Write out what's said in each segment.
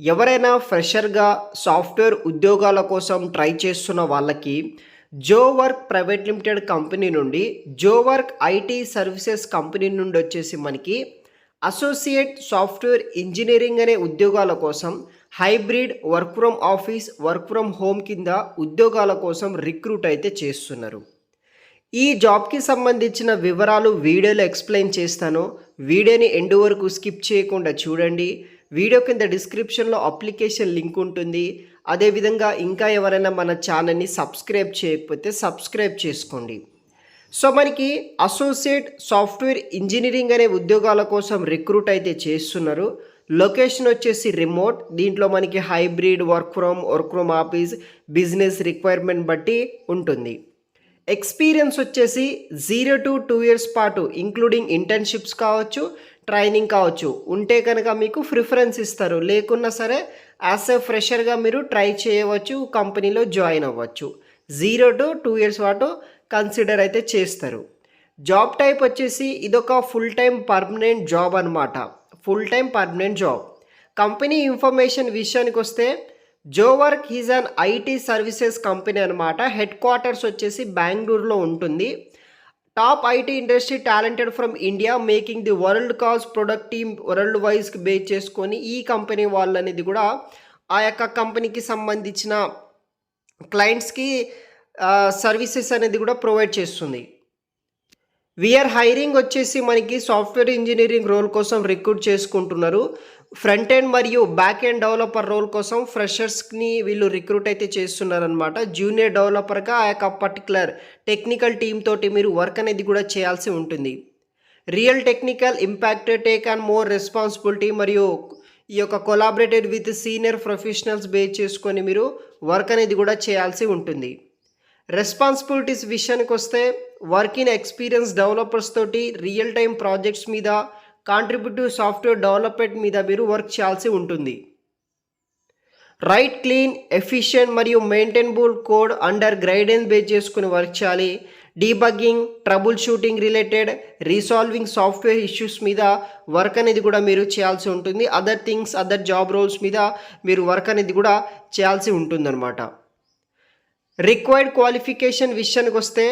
ఎవరైనా ఫ్రెషర్గా సాఫ్ట్వేర్ ఉద్యోగాల కోసం ట్రై చేస్తున్న వాళ్ళకి Jo work private limited company నుండి Jo work IT services company నుండి వచ్చేసి మనకి అసోసియేట్ సాఫ్ట్వేర్ ఇంజనీరింగ్ అనే ఉద్యోగాల కోసం hybrid work from office work from home కింద ఉద్యోగాల కోసం రిక్రూట్ అయితే చేస్తున్నారు. ఈ జాబ్కి సంబంధించిన వివరాలు వీడియోలో ఎక్స్ప్లెయిన్ చేస్తాను. వీడియోని ఎండ్ వరకు స్కిప్ చేయకుండా చూడండి. వీడియో కింద డిస్క్రిప్షన్లో అప్లికేషన్ లింక్ ఉంటుంది. అదేవిధంగా ఇంకా ఎవరైనా మన ఛానల్ని సబ్స్క్రైబ్ చేయకపోతే సబ్స్క్రైబ్ చేసుకోండి. సో మనకి అసోసియేట్ సాఫ్ట్వేర్ ఇంజనీరింగ్ అనే ఉద్యోగాల కోసం రిక్రూట్ అయితే చేస్తున్నారు. లొకేషన్ వచ్చేసి రిమోట్. దీంట్లో మనకి hybrid work from work from office business requirement బట్టి ఉంటుంది. ఎక్స్పీరియన్స్ వచ్చేసి జీరో టు టూ ఇయర్స్ పాటు ఇంక్లూడింగ్ ఇంటర్న్షిప్స్ కావచ్చు ట్రైనింగ్ కావచ్చు. ఉంటే కనుక మీకు ప్రిఫరెన్స్ ఇస్తారు. లేకున్నా సరే యాజ్ ఎ ఫ్రెషర్గా మీరు ట్రై చేయవచ్చు కంపెనీలో జాయిన్ అవ్వచ్చు. జీరో టు టూ ఇయర్స్ పాటు కన్సిడర్ అయితే చేస్తారు. జాబ్ టైప్ వచ్చేసి ఇదొక ఫుల్ టైం పర్మనెంట్ జాబ్ అనమాట full time permanent job. Company information విషయానికి వస్తే Jo work an IT services company అనమాట హెడ్ క్వార్టర్స్ వచ్చేసి బెంగళూరులో ఉంటుంది. Top IT industry talented from India making the world cause product team world వైజ్కి base చేసుకొని ఈ company వాళ్ళు అనేది కూడా ఆ యొక్క కంపెనీకి సంబంధించిన క్లయింట్స్కి సర్వీసెస్ అనేది కూడా ప్రొవైడ్ చేస్తుంది. వీఆర్ హైరింగ్ వచ్చేసి మనకి సాఫ్ట్వేర్ ఇంజనీరింగ్ రోల్ కోసం రిక్రూట్ చేసుకుంటున్నారు. ఫ్రంట్ ఎండ్ మరియు బ్యాక్ ఎండ్ డెవలపర్ రోల్ కోసం ఫ్రెషర్స్ని వీళ్ళు రిక్రూట్ అయితే చేస్తున్నారనమాట జూనియర్ డెవలపర్గా ఆ యొక్క పర్టికులర్ టెక్నికల్ టీమ్ తోటి మీరు వర్క్ అనేది కూడా చేయాల్సి ఉంటుంది. Real technical impact take and more responsibility మరియు ఈ యొక్క collaborated with senior professionals base చేసుకొని మీరు వర్క్ అనేది కూడా చేయాల్సి ఉంటుంది. రెస్పాన్సిబిలిటీస్ విషయానికి వస్తే వర్కింగ్ ఎక్స్పీరియన్స్ డెవలపర్స్ తోటి రియల్ టైం ప్రాజెక్ట్స్ మీద కాంట్రిబ్యూటివ్ సాఫ్ట్వేర్ డెవలప్మెంట్ మీద మీరు వర్క్ చేయాల్సి ఉంటుంది. రైట్ క్లీన్ ఎఫిషియెంట్ మరియు maintainable code under guidance base చేసుకుని వర్క్ చేయాలి. Debugging troubleshooting related resolving software issues మీద వర్క్ అనేది కూడా మీరు చేయాల్సి ఉంటుంది. Other things other job roles మీద మీరు వర్క్ అనేది కూడా చేయాల్సి ఉంటుందన్నమాట. రిక్వైర్డ్ క్వాలిఫికేషన్ విషయానికి వస్తే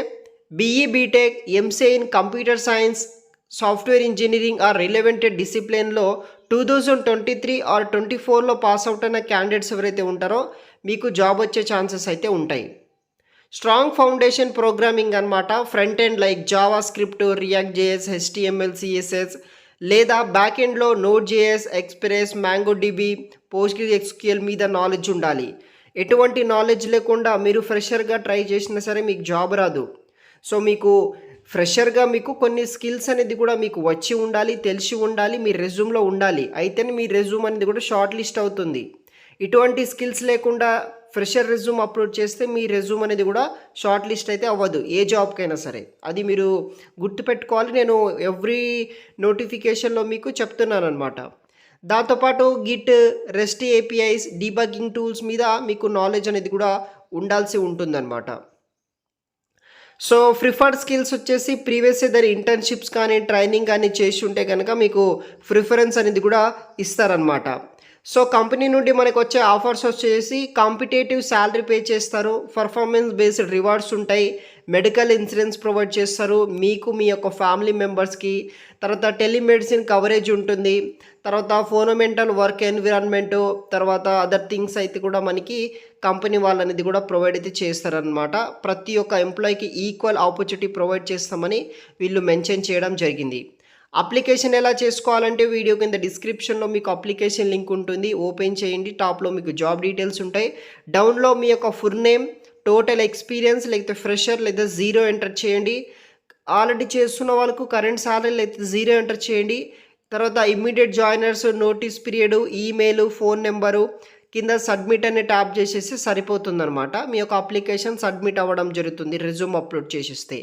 BE BTech MCA in computer science software engineering or relevant డిసిప్లిన్లో two thousand twenty three or twenty ఫోర్లో పాస్ అవుట్ అయిన క్యాండిడేట్స్ ఎవరైతే ఉంటారో మీకు జాబ్ వచ్చే ఛాన్సెస్ అయితే ఉంటాయి. స్ట్రాంగ్ ఫౌండేషన్ ప్రోగ్రామింగ్ అనమాట front end like JavaScript react JS HTML CSS లేదా బ్యాక్ ఎండ్లో Node JS express Mongo DB Postgre SQL మీద నాలెడ్జ్ ఉండాలి. ఎటువంటి నాలెడ్జ్ లేకుండా మీరు ఫ్రెషర్గా ట్రై చేసినా సరే మీకు జాబ్ రాదు. సో మీకు ఫ్రెషర్గా మీకు కొన్ని స్కిల్స్ అనేది కూడా మీకు వచ్చి ఉండాలి తెలిసి ఉండాలి మీ రెజ్యూమ్లో ఉండాలి. అయితేనే మీ రెజ్యూమ్ అనేది కూడా షార్ట్ లిస్ట్ అవుతుంది. ఇటువంటి స్కిల్స్ లేకుండా ఫ్రెషర్ రెజ్యూమ్ అప్లోడ్ చేస్తే మీ రెజ్యూమ్ అనేది కూడా షార్ట్ లిస్ట్ అయితే అవ్వదు ఏ జాబ్కైనా సరే. అది మీరు గుర్తుపెట్టుకోవాలి. నేను ఎవ్రీ నోటిఫికేషన్లో మీకు చెప్తున్నాను అనమాట దాంతోపాటు git rest APIs debugging tools మీద మీకు నాలెడ్జ్ అనేది కూడా ఉండాల్సి ఉంటుందన్నమాట. సో ప్రిఫర్డ్ స్కిల్స్ వచ్చేసి ప్రీవియస్ ఇద్దరు ఇంటర్న్షిప్స్ కానీ ట్రైనింగ్ కానీ చేసి ఉంటే కనుక మీకు ప్రిఫరెన్స్ అనేది కూడా ఇస్తారనమాట సో కంపెనీ నుండి మనకు వచ్చే ఆఫర్స్ వచ్చేసి కాంపిటేటివ్ శాలరీ పే చేస్తారు. పర్ఫార్మెన్స్ బేస్డ్ రివార్డ్స్ ఉంటాయి. మెడికల్ ఇన్సూరెన్స్ ప్రొవైడ్ చేస్తారు. మీకు మీ యొక్క ఫ్యామిలీ మెంబర్స్కి. తర్వాత టెలిమెడిసిన్ కవరేజ్ ఉంటుంది. తర్వాత ఫోనోమెంటల్ వర్క్ ఎన్విరాన్మెంట్ తర్వాత అదర్ థింగ్స్ అయితే కూడా మనకి కంపెనీ వాళ్ళు అనేది కూడా ప్రొవైడ్ అయితే చేస్తారనమాట ప్రతి ఒక్క ఎంప్లాయీకి ఈక్వల్ ఆపర్చునిటీ ప్రొవైడ్ చేస్తామని వీళ్ళు మెన్షన్ చేయడం జరిగింది. అప్లికేషన్ ఎలా చేసుకోవాలంటే వీడియో కింద డిస్క్రిప్షన్లో మీకు అప్లికేషన్ లింక్ ఉంటుంది. ఓపెన్ చేయండి. టాప్లో మీకు జాబ్ డీటెయిల్స్ ఉంటాయి. డౌన్లో మీ యొక్క ఫుల్ నేమ్ టోటల్ ఎక్స్పీరియన్స్ లేకపోతే ఫ్రెషర్ లేదా జీరో ఎంటర్ చేయండి. ఆల్రెడీ చేస్తున్న వాళ్ళకు కరెంట్ సాలరీ లేకపోతే జీరో ఎంటర్ చేయండి. తర్వాత immediate joiners notice period email phone number కింద సబ్మిట్ అని ట్యాప్ చేసేసి సరిపోతుందనమాట మీ యొక్క అప్లికేషన్ సబ్మిట్ అవ్వడం జరుగుతుంది రెజ్యూమ్ అప్లోడ్ చేసేస్తే.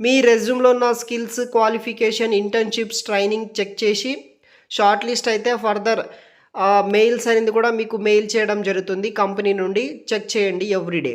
మీ రెజ్యూమ్లో ఉన్న skills qualification internships training check చేసి షార్ట్ లిస్ట్ అయితే ఫర్దర్ మెయిల్స్ అనేది కూడా మీకు మెయిల్ చేయడం జరుగుతుంది. కంపెనీ నుండి చెక్ చేయండి everyday